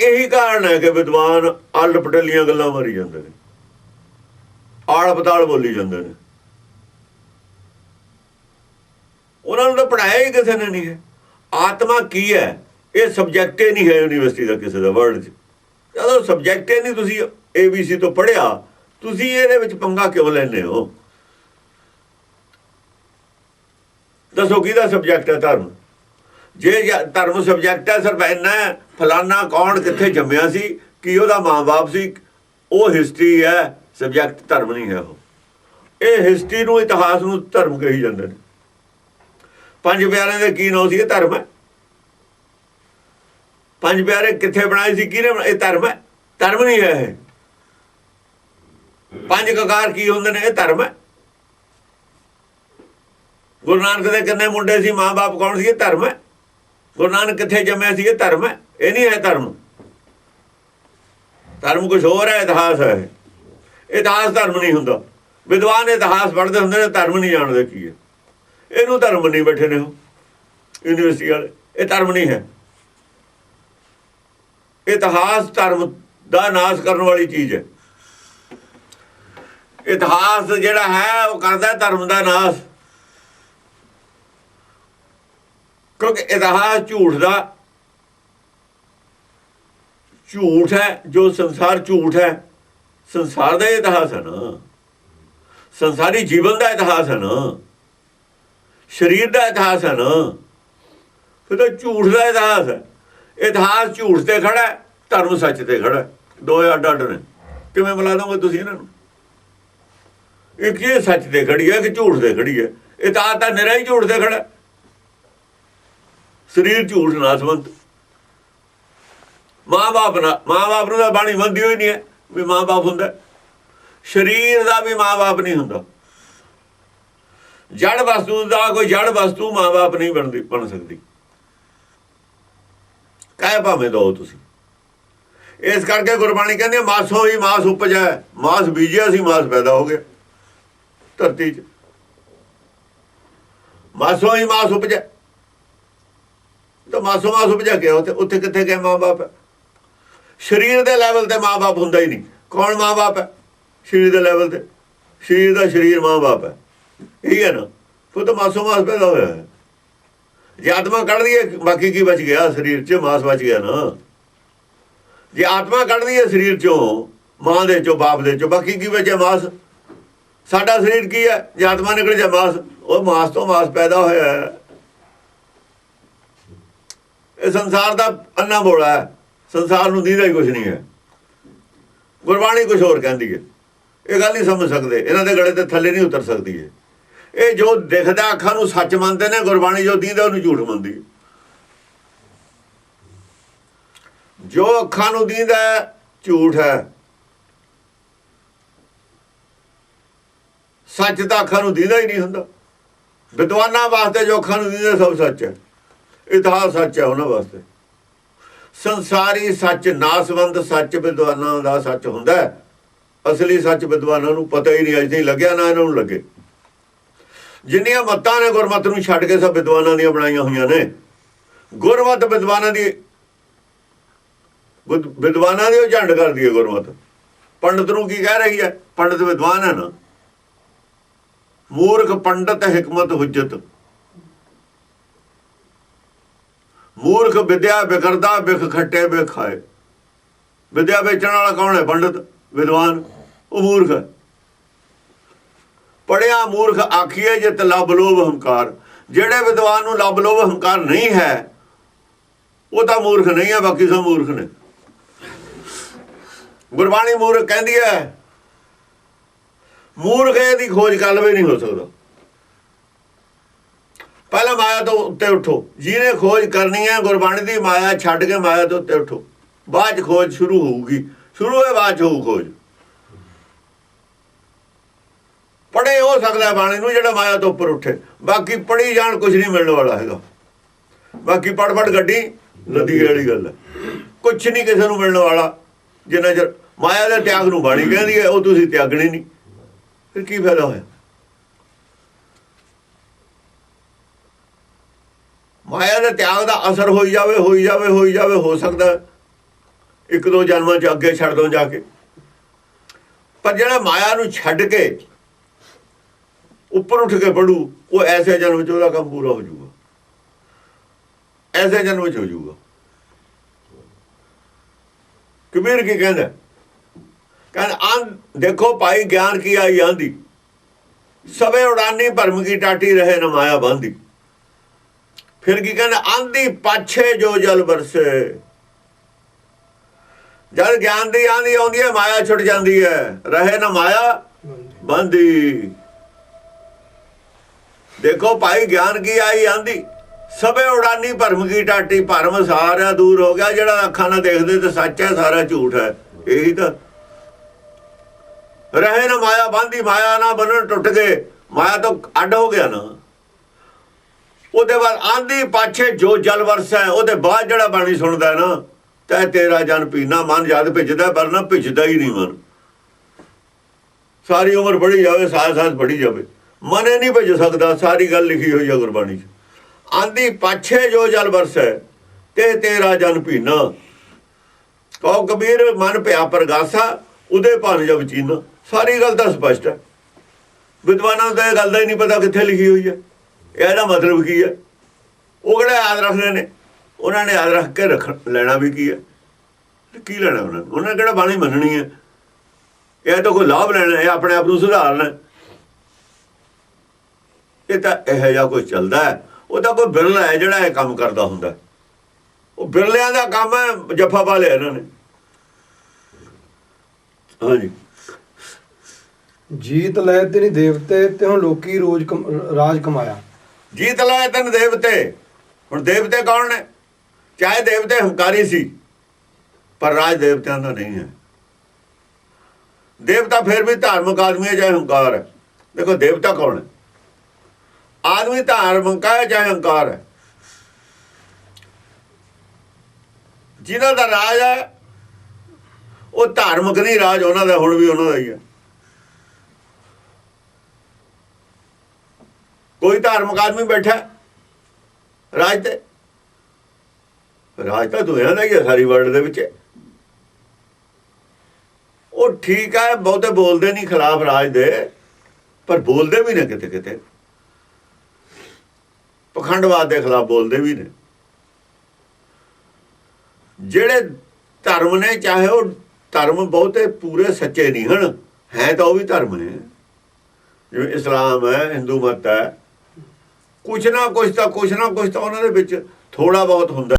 ਇਹੀ ਕਾਰਨ ਹੈ ਕਿ ਵਿਦਵਾਨ ਅਲ ਪਟਲੀਆਂ ਗੱਲਾਂ ਮਾਰੀ ਜਾਂਦੇ ਨੇ। ਆਲ ਪਤਾਲ ਬੋਲੀ ਜਾਂਦੇ ਨੇ। ਉਹਨਾਂ ਨੂੰ ਤਾਂ ਪੜਾਇਆ ਹੀ ਕਿਸੇ ਨੇ ਨਹੀਂ ਹੈ। ਆਤਮਾ ਕੀ ਹੈ? ਇਹ ਸਬਜੈਕਟ ਹੀ ਨਹੀਂ ਹੈ ਯੂਨੀਵਰਸਿਟੀ ਦਾ ਕਿਸੇ ਦਾ ਵਰਲਡ 'ਚ। ਜਦੋਂ ਸਬਜੈਕਟ ਹੀ ਨਹੀਂ ਤੁਸੀਂ ABC ਤੋਂ ਪੜਿਆ ਤੁਸੀਂ ਇਹਦੇ ਵਿੱਚ ਪੰਗਾ ਕਿਉਂ ਲੈਂਦੇ ਹੋ? ਦੱਸੋ ਕਿਹਦਾ ਸਬਜੈਕਟ ਹੈ ਧਰਮ? ਜੇ ਧਰਮ ਸਬਜੈਕਟ ਹੈ, ਸਿਰਫ ਇੰਨਾ ਫਲਾਨਾ ਕੌਣ, ਕਿੱਥੇ ਜੰਮਿਆ ਸੀ, ਕੀ ਉਹਦਾ ਮਾਂ-ਬਾਪ ਸੀ, ਉਹ ਹਿਸਟਰੀ ਹੈ ਸਬਜੈਕਟ ਧਰਮ ਨਹੀਂ ਹੈ ਉਹ। ਇਹ ਹਿਸਟਰੀ ਨੂੰ, ਇਤਿਹਾਸ ਨੂੰ ਧਰਮ ਕਹੀ ਜਾਂਦੇ ਨੇ। ਪੰਜ ਪਿਆਰਿਆਂ ਦੇ ਕੀ ਨਾਂ ਸੀ, ਇਹ ਧਰਮ ਹੈ? ਪੰਜ ਪਿਆਰੇ ਕਿੱਥੇ ਬਣਾਏ ਸੀ, ਕਿਹਨੇ ਇਹ ਧਰਮ ਹੈ? ਧਰਮ ਨਹੀਂ ਹੈ ਇਹ। ਪੰਜ ਕਕਾਰ ਕੀ ਹੁੰਦੇ ਨੇ, ਇਹ ਧਰਮ ਹੈ। ਗੁਰੂ ਨਾਨਕ ਦੇ ਕਿੰਨੇ ਮੁੰਡੇ ਸੀ, ਮਾਂ-ਬਾਪ ਕੌਣ ਸੀ, ਇਹ ਧਰਮ ਹੈ? ਗੁਰੂ ਨਾਨਕ ਕਿੱਥੇ ਜੰਮਿਆ ਸੀ ਇਹ ਧਰਮ ਹੈ। ਇਹ ਨਹੀਂ ਹੈ ਧਰਮ। ਧਰਮ ਕੁਝ ਹੋਰ ਹੈ, ਇਤਿਹਾਸ ਹੈ। ਇਤਿਹਾਸ ਧਰਮ ਨਹੀਂ ਹੁੰਦਾ। ਵਿਦਵਾਨ ਇਤਿਹਾਸ ਪੜ੍ਹਦੇ ਹੁੰਦੇ ਨੇ, ਧਰਮ ਨਹੀਂ ਜਾਣਦੇ ਕੀ ਹੈ। ਇਹਨੂੰ ਧਰਮ ਨਹੀਂ ਬੈਠੇ ਨੇ ਉਹ, ਯੂਨੀਵਰਸਿਟੀ ਵਾਲੇ। ਇਹ ਧਰਮ ਨਹੀਂ ਹੈ। ਇਤਿਹਾਸ ਧਰਮ ਦਾ ਨਾਸ਼ ਕਰਨ ਵਾਲੀ ਚੀਜ਼ ਹੈ। ਇਤਿਹਾਸ ਜਿਹੜਾ ਹੈ, ਉਹ ਕਰਦਾ ਧਰਮ ਦਾ ਨਾਸ਼। ਕਿਉਂਕਿ ਇਤਿਹਾਸ ਝੂਠ ਦਾ ਝੂਠ ਹੈ, ਜੋ ਸੰਸਾਰ ਝੂਠ ਹੈ, ਸੰਸਾਰ ਦਾ ਹੀ ਇਤਿਹਾਸ ਹੈ ਨਾ। ਸੰਸਾਰੀ ਜੀਵਨ ਦਾ ਇਤਿਹਾਸ ਹੈ ਨਾ। ਸਰੀਰ ਦਾ ਇਤਿਹਾਸ ਹੈ ਨਾ। ਫਿਰ ਤਾਂ ਝੂਠ ਦਾ ਇਤਿਹਾਸ ਹੈ। ਇਤਿਹਾਸ ਝੂਠ ਤੇ ਖੜਾ ਹੈ, ਧਰਮ ਸੱਚ ਤੇ ਖੜਾ ਹੈ। ਦੋ ਅੱਡ ਅੱਡ ਨੇ। ਕਿਵੇਂ ਮਿਲਾ ਦੋਗੇ ਤੁਸੀਂ ਇਹਨਾਂ ਨੂੰ? ਇੱਕ ਇਹ ਸੱਚ ਤੇ ਖੜੀ ਹੈ ਕਿ ਝੂਠ ਤੇ ਖੜੀ ਹੈ? ਇਤਿਹਾਸ ਤਾਂ ਨਿਰਾ ਹੀ ਝੂਠ ਤੇ ਖੜਾ ਸਰੀਰ ਝੂਠ ਨਾਸਵੰਤ। ਮਾਂ-ਬਾਪ ਨਾ ਮਾਂ-ਬਾਪ ਨੂੰ ਤਾਂ ਬਾਣੀ ਬੰਦੀ ਹੋਈ ਨਹੀਂ ਹੈ ਵੀ ਮਾਂ-ਬਾਪ ਹੁੰਦਾ। ਸਰੀਰ ਦਾ ਵੀ ਮਾਂ-ਬਾਪ ਨਹੀਂ ਹੁੰਦਾ। ਜੜ ਵਸਤੂ ਦਾ ਕੋਈ ਜੜ ਵਸਤੂ ਮਾਂ-ਬਾਪ ਨਹੀਂ ਬਣਦੀ ਬਣ ਸਕਦੀ। ਕਾਹ ਭਾਵੇਂ ਦੋ ਤੁਸੀਂ। ਇਸ ਕਰਕੇ ਗੁਰਬਾਣੀ ਕਹਿੰਦੀ ਹੈ, ਮਾਸੋਂ ਹੀ ਮਾਸ ਉਪਜੈ ਮਾਸ ਬੀਜਿਆ ਸੀ ਮਾਸ ਪੈਦਾ ਹੋ ਗਿਆ। ਧਰਤੀ 'ਚ। ਮਾਸੋਂ ਹੀ ਮਾਸ ਉਪਜੈ ਤਾਂ ਮਾਸੋ ਮਾਸ ਉਪਜਾ ਕੇ ਉੱਥੇ ਉੱਥੇ ਕਿੱਥੇ ਗਏ ਮਾਂ-ਬਾਪ? ਸਰੀਰ ਦੇ ਲੈਵਲ ਤੇ ਮਾਂ-ਬਾਪ ਹੁੰਦਾ ਹੀ ਨਹੀਂ। ਕੌਣ ਮਾਂ-ਬਾਪ ਹੈ? ਸਰੀਰ ਦੇ ਲੈਵਲ ਤੇ। ਸਰੀਰ ਦਾ ਸਰੀਰ ਮਾਂ-ਬਾਪ ਹੈ। ਇਹ ਹੈ ਨਾ। ਉਹ ਤਾਂ ਮਾਸੋ ਮਾਸ ਪੈਦਾ ਹੋਇਆ ਹੈ। ਜੇ ਆਤਮਾ ਕੱਢ ਦਈਏ ਬਾਕੀ ਕੀ ਬਚ ਗਿਆ? ਸਰੀਰ 'ਚ ਮਾਸ ਬਚ ਗਿਆ ਨਾ। ਜੇ ਆਤਮਾ ਕੱਢ ਦਈਏ ਸਰੀਰ 'ਚੋਂ, ਮਾਂ ਦੇ 'ਚੋਂ, ਬਾਪ ਦੇ 'ਚੋਂ, ਬਾਕੀ ਕੀ ਬਚਿਆ ਮਾਸ? ਸਾਡਾ ਸਰੀਰ ਕੀ ਹੈ? ਜੇ ਆਤਮਾ ਨਿਕਲ ਜਾ ਮਾਸ, ਉਹ ਮਾਸ ਤੋਂ ਮਾਸ ਪੈਦਾ ਹੋਇਆ ਹੈ। ਇਹ ਸੰਸਾਰ ਦਾ ਅੰਨਾ ਬੋਲਾ ਹੈ। ਸੰਸਾਰ ਨੂੰ ਦੀਦਾ ਹੀ ਕੁਝ ਨਹੀਂ ਹੈ। ਗੁਰਬਾਣੀ ਕੁਝ ਹੋਰ ਕਹਿੰਦੀ ਹੈ। ਇਹ ਗੱਲ ਨਹੀਂ ਸਮਝ ਸਕਦੇ। ਇਹਨਾਂ ਦੇ ਗਲੇ ਤੇ ਥੱਲੇ ਨਹੀਂ ਉਤਰ ਸਕਦੀ ਹੈ ਇਹ ਜੋ ਦਿਖਦਾ ਅੱਖਾਂ ਨੂੰ ਸੱਚ ਮੰਨਦੇ ਨੇ, ਗੁਰਬਾਣੀ ਜੋ ਦੀਦਾ ਉਹਨੂੰ ਝੂਠ ਮੰਨਦੀ ਹੈ। ਜੋ ਅੱਖਾਂ ਨੂੰ ਦੀਦਾ ਝੂਠ ਹੈ। ਸੱਚ ਤਾਂ ਅੱਖਾਂ ਨੂੰ ਦੀਦਾ ਹੀ ਨਹੀਂ ਹੁੰਦਾ। ਵਿਦਵਾਨਾਂ ਵਾਸਤੇ ਜੋ ਅੱਖਾਂ ਨੂੰ ਦੀਦਾ, ਸਭ ਸੱਚ ਹੈ। ਇਤਿਹਾਸ ਸੱਚ ਹੈ ਉਹਨਾਂ ਵਾਸਤੇ। ਸੰਸਾਰੀ ਸੱਚ, ਨਾਸਵੰਦ ਸੱਚ ਵਿਦਵਾਨਾਂ ਦਾ ਸੱਚ ਹੁੰਦਾ ਅਸਲੀ ਸੱਚ ਵਿਦਵਾਨਾਂ ਨੂੰ ਪਤਾ ਹੀ ਨਹੀਂ, ਅਜੇ ਤਾਈਂ ਲੱਗਿਆ ਨਾ ਇਹਨਾਂ ਨੂੰ ਲੱਗੇ। ਜਿੰਨੀਆਂ ਮੱਤਾਂ ਨੇ ਗੁਰਮਤ ਨੂੰ ਛੱਡ ਕੇ ਸਭ ਵਿਦਵਾਨਾਂ ਦੀਆਂ ਬਣਾਈਆਂ ਹੋਈਆਂ ਨੇ। ਗੁਰਮਤ ਵਿਦਵਾਨਾਂ ਦੀ ਵਿਦਵਾਨਾਂ ਦੀ ਉਹ ਝੰਡ ਕਰਦੀ ਹੈ ਗੁਰਮਤ। ਪੰਡਤ ਨੂੰ ਕੀ ਕਹਿ ਰਹੀ ਹੈ? ਪੰਡਤ ਵਿਦਵਾਨ ਹੈ ਨਾ। ਮੂਰਖ, ਪੰਡਤ, ਹਕਮਤ, ਹੁਜਤ। ਮੂਰਖ ਵਿਦਿਆ ਬਿਕਰਦਾ ਵਿਖ ਖੱਟੇ ਬਿਖ ਖਾਏ ਵਿਦਿਆ ਵੇਚਣ ਵਾਲਾ ਕੌਣ ਹੈ? ਪੰਡਤ, ਵਿਦਵਾਨ, ਉਹ ਮੂਰਖ ਹੈ। ਪੜਿਆ ਮੂਰਖ ਆਖੀਏ ਜਿਤ ਲਬ ਲੋਭ ਹੰਕਾਰ। ਜਿਹੜੇ ਵਿਦਵਾਨ ਨੂੰ ਲਬ ਲੋਭ ਹੰਕਾਰ ਨਹੀਂ ਹੈ, ਉਹ ਤਾਂ ਮੂਰਖ ਨਹੀਂ ਹੈ, ਬਾਕੀ ਸਭ ਮੂਰਖ ਨੇ। ਗੁਰਬਾਣੀ ਮੂਰਖ ਕਹਿੰਦੀ ਹੈ, ਮੂਰਖ ਇਹਦੀ ਖੋਜ ਕਰ ਲਵੇ ਨਹੀਂ ਹੋ ਸਕਦਾ। ਪਹਿਲਾਂ ਮਾਇਆ ਤੋਂ ਉੱਤੇ ਉਠੋ। ਜਿਹਨੇ ਖੋਜ ਕਰਨੀ ਹੈ, ਗੁਰਬਾਣੀ ਦੀ ਮਾਇਆ ਛੱਡ ਕੇ ਮਾਇਆ ਤੋਂ ਉੱਤੇ ਉਠੋ। ਬਾਅਦ 'ਚ ਖੋਜ ਸ਼ੁਰੂ ਹੋਊਗੀ। ਸ਼ੁਰੂ ਹੈ ਬਾਅਦ 'ਚ ਹੋਊ ਖੋਜ। ਪੜੇ ਹੋ ਸਕਦਾ ਬਾਣੀ ਨੂੰ ਜਿਹੜਾ ਮਾਇਆ ਤੋਂ ਉੱਪਰ ਉੱਠੇ। ਬਾਕੀ ਪੜੀ ਜਾਣ ਕੁਝ ਨਹੀਂ ਮਿਲਣ ਵਾਲਾ ਹੈਗਾ। ਬਾਕੀ ਪੜ ਪੜ ਗੱਡੀ, ਨਦੀ ਵਾਲੀ ਗੱਲ ਹੈ। ਕੁਝ ਨਹੀਂ ਕਿਸੇ ਨੂੰ ਮਿਲਣ ਵਾਲਾ। ਜਿੰਨਾ ਚਿਰ ਮਾਇਆ ਦੇ ਤਿਆਗ ਨੂੰ ਬਾਣੀ ਕਹਿੰਦੀ ਹੈ, ਉਹ ਤੁਸੀਂ ਤਿਆਗਣੀ ਨਹੀਂ। ਫਿਰ ਕੀ ਫਾਇਦਾ ਹੋਇਆ? ਮਾਇਆ ਦੇ ਤਿਆਗ ਦਾ ਅਸਰ ਹੋਈ ਜਾਵੇ ਹੋਈ ਜਾਵੇ ਹੋਈ ਜਾਵੇ, ਹੋ ਸਕਦਾ ਇੱਕ ਦੋ ਜਨਮਾਂ ਚ ਅੱਗੇ ਛੱਡ ਦੋ ਜਾ ਕੇ। ਪਰ ਜਿਹੜਾ ਮਾਇਆ ਨੂੰ ਛੱਡ ਕੇ ਉੱਪਰ ਉੱਠ ਕੇ ਪੜੂ, ਉਹ ਐਸੇ ਜਨਮ ਚ ਉਹਦਾ ਕੰਮ ਪੂਰਾ ਹੋ ਜਾਊਗਾ। ਐਸੇ ਜਨਮ ਚ ਹੋ ਜਾਊਗਾ। ਕਬੀਰ ਕੀ ਕਹਿੰਦਾ? ਕਹਿੰਦਾ ਆਂ ਦੇਖੋ ਭਾਈ ਗਿਆਨ ਕੀ ਆਈ ਆਂਦੀ। ਸਵੇ ਉਡਾਨੀ ਭਰਮ ਕੀ ਟਾਟੀ ਰਹੇ ਨ ਮਾਇਆ ਬਾਂਦੀ। ਫਿਰ ਕੀ ਕਹਿੰਦਾ ਆਂਦੀ ਪਾਛੇ ਜੋ ਜਲ ਵਰਸੇ। ਜਦ ਗਿਆਨ ਦੀ ਆਂਦੀ ਆਉਂਦੀ ਹੈ, ਮਾਇਆ ਛੁੱਟ ਜਾਂਦੀ ਹੈ। ਰਹੇ ਨਾ ਮਾਇਆ, ਬੰਦੀ। ਦੇਖੋ ਭਾਈ, ਗਿਆਨ ਕੀ ਆਈ ਆਂਦੀ ਸਭੇ ਉਡਾਨੀ ਭਰਮ ਕੀ ਟਾਟੀ, ਭਰਮ ਸਾਰਾ ਦੂਰ ਹੋ ਗਿਆ। ਜਿਹੜਾ ਅੱਖਾਂ ਨਾਲ ਦੇਖਦੇ ਤੇ ਸੱਚ ਹੈ, ਸਾਰਾ ਝੂਠ ਹੈ। ਇਹੀ ਤਾਂ। ਰਹੇ ਨਾ ਮਾਇਆ, ਬੰਦੀ, ਮਾਇਆ ਨਾ ਬੰਨਣ, ਟੁੱਟ ਗਏ। ਮਾਇਆ ਤੋਂ ਅੱਡ ਹੋ ਗਿਆ ਨਾ। ਉਹਦੇ ਬਾਅਦ ਆਂਦੀ ਪਾਛੇ ਜੋ ਜਲ ਵਰਸਾ ਹੈ, ਉਹਦੇ ਬਾਅਦ ਜਿਹੜਾ ਬਾਣੀ ਸੁਣਦਾ ਹੈ ਨਾ, ਤੈ ਤੇਰਾ ਜਨ ਪੀਣਾ ਮਨ ਯਾਦ ਭਿੱਜਦਾ ਪਰ ਨਾ ਭਿੱਜਦਾ ਹੀ ਨਹੀਂ ਮਨ। ਸਾਰੀ ਉਮਰ ਪੜੀ ਜਾਵੇ ਸਾਥ ਸਾਥ ਪੜੀ ਜਾਵੇ। ਮਨ ਇਹ ਨਹੀਂ ਭਿੱਜ ਸਕਦਾ, ਸਾਰੀ ਗੱਲ ਲਿਖੀ ਹੋਈ ਹੈ ਗੁਰਬਾਣੀ 'ਚ। ਆਂਦੀ ਪਾਛੇ ਜੋ ਜਲ ਵਰਸੈ ਤੇ ਤੇਰਾ ਜਨ ਪੀਣਾ ਕਹੋ ਕਬੀਰ, ਮਨ ਭਿਆ ਪ੍ਰਗਾਸਾ, ਉਹਦੇ ਭਾਨ ਜਬ ਚੀਨਾ। ਸਾਰੀ ਗੱਲ ਤਾਂ ਸਪਸ਼ਟ ਹੈ। ਵਿਦਵਾਨਾਂ ਨੂੰ ਤਾਂ ਇਹ ਗੱਲ ਦਾ ਹੀ ਨਹੀਂ ਪਤਾ ਕਿੱਥੇ ਲਿਖੀ ਹੋਈ ਹੈ। ਇਹਦਾ ਮਤਲਬ ਕੀ ਹੈ? ਉਹ ਕਿਹੜਾ ਯਾਦ ਰੱਖਦੇ ਨੇ? ਉਹਨਾਂ ਨੇ ਯਾਦ ਰੱਖ ਕੇ ਰੱਖ, ਲੈਣਾ ਵੀ ਕੀ ਹੈ? ਕੀ ਲੈਣਾ ਉਹਨਾਂ ਨੇ? ਉਹਨਾਂ ਨੇ ਕਿਹੜਾ ਬਾਣੀ ਮੰਨਣੀ ਹੈ? ਇਹ ਤਾਂ ਕੋਈ ਲਾਭ ਲੈਣਾ ਹੈ ਆਪਣੇ ਆਪ ਨੂੰ ਸੁਧਾਰਨਾ ਇਹ ਤਾਂ ਇਹੋ ਜਿਹਾ ਕੋਈ ਚੱਲਦਾ ਹੈ। ਉਹ ਤਾਂ ਕੋਈ ਬਿਰਲਾ ਹੈ ਜਿਹੜਾ ਇਹ ਕੰਮ ਕਰਦਾ ਹੁੰਦਾ। ਉਹ ਬਿਰਲਿਆਂ ਦਾ ਕੰਮ ਹੈ, ਜੱਫਾ ਪਾ ਲਿਆ ਇਹਨਾਂ ਨੇ। ਹਾਂਜੀ। ਜੀਤ ਲੈ ਤੇ ਨਹੀਂ ਦੇਵਤੇ ਤੇ ਹੁਣ ਲੋਕੀ ਰੋਜ਼ ਕਮ- ਰਾਜ ਕਮਾਇਆ। ਜੀਤ ਲਏ ਤਨ ਦੇਵਤੇ। ਹੁਣ ਦੇਵਤੇ ਕੌਣ ਨੇ? ਚਾਹੇ ਦੇਵਤੇ ਹੰਕਾਰੀ ਸੀ, ਪਰ ਰਾਜ ਦੇਵਤਿਆਂ ਦਾ ਨਹੀਂ ਹੈ। ਦੇਵਤਾ ਫਿਰ ਵੀ ਧਾਰਮਿਕ ਆਦਮੀ ਹੈ ਚਾਹੇ ਹੰਕਾਰ ਹੈ। ਦੇਖੋ, ਦੇਵਤਾ ਕੌਣ ਹੈ? ਆਦਮੀ ਧਾਰਮਿਕ ਹੈ ਚਾਹੇ ਹੰਕਾਰ ਹੈ। ਜਿਨ੍ਹਾਂ ਦਾ ਰਾਜ ਹੈ, ਉਹ ਧਾਰਮਿਕ ਨਹੀਂ, ਰਾਜ ਉਹਨਾਂ ਦਾ ਹੁਣ ਵੀ ਉਹਨਾਂ ਦਾ ਹੀ ਹੈ। ਕੋਈ ਧਾਰਮਿਕ ਆਦਮੀ ਬੈਠਾ ਰਾਜ ਤੇ? ਰਾਜ ਤਾਂ ਦੁਨੀਆ ਦਾ ਹੀ ਹੈ ਸਾਰੀ ਵਰਲਡ ਦੇ ਵਿੱਚ। ਉਹ ਠੀਕ ਹੈ, ਬਹੁਤੇ ਬੋਲਦੇ ਨਹੀਂ ਖਿਲਾਫ ਰਾਜ ਦੇ, ਪਰ ਬੋਲਦੇ ਵੀ ਨੇ ਕਿਤੇ ਕਿਤੇ। ਪਖੰਡਵਾਦ ਦੇ ਖਿਲਾਫ ਬੋਲਦੇ ਵੀ ਨੇ। ਜਿਹੜੇ ਧਰਮ ਨੇ, ਚਾਹੇ ਉਹ ਧਰਮ ਬਹੁਤੇ ਪੂਰੇ ਸੱਚੇ ਨਹੀਂ ਹਨ, ਹੈ ਤਾਂ ਉਹ ਵੀ ਧਰਮ ਨੇ। ਜਿਵੇਂ ਇਸਲਾਮ ਹੈ, ਹਿੰਦੂ ਮਤ ਹੈ ਕੁਛ ਨਾ ਕੁਛ ਤਾਂ ਕੁਛ ਨਾ ਕੁਛ ਤਾਂ ਉਹਨਾਂ ਦੇ ਵਿੱਚ ਥੋੜਾ ਬਹੁਤ ਹੁੰਦਾ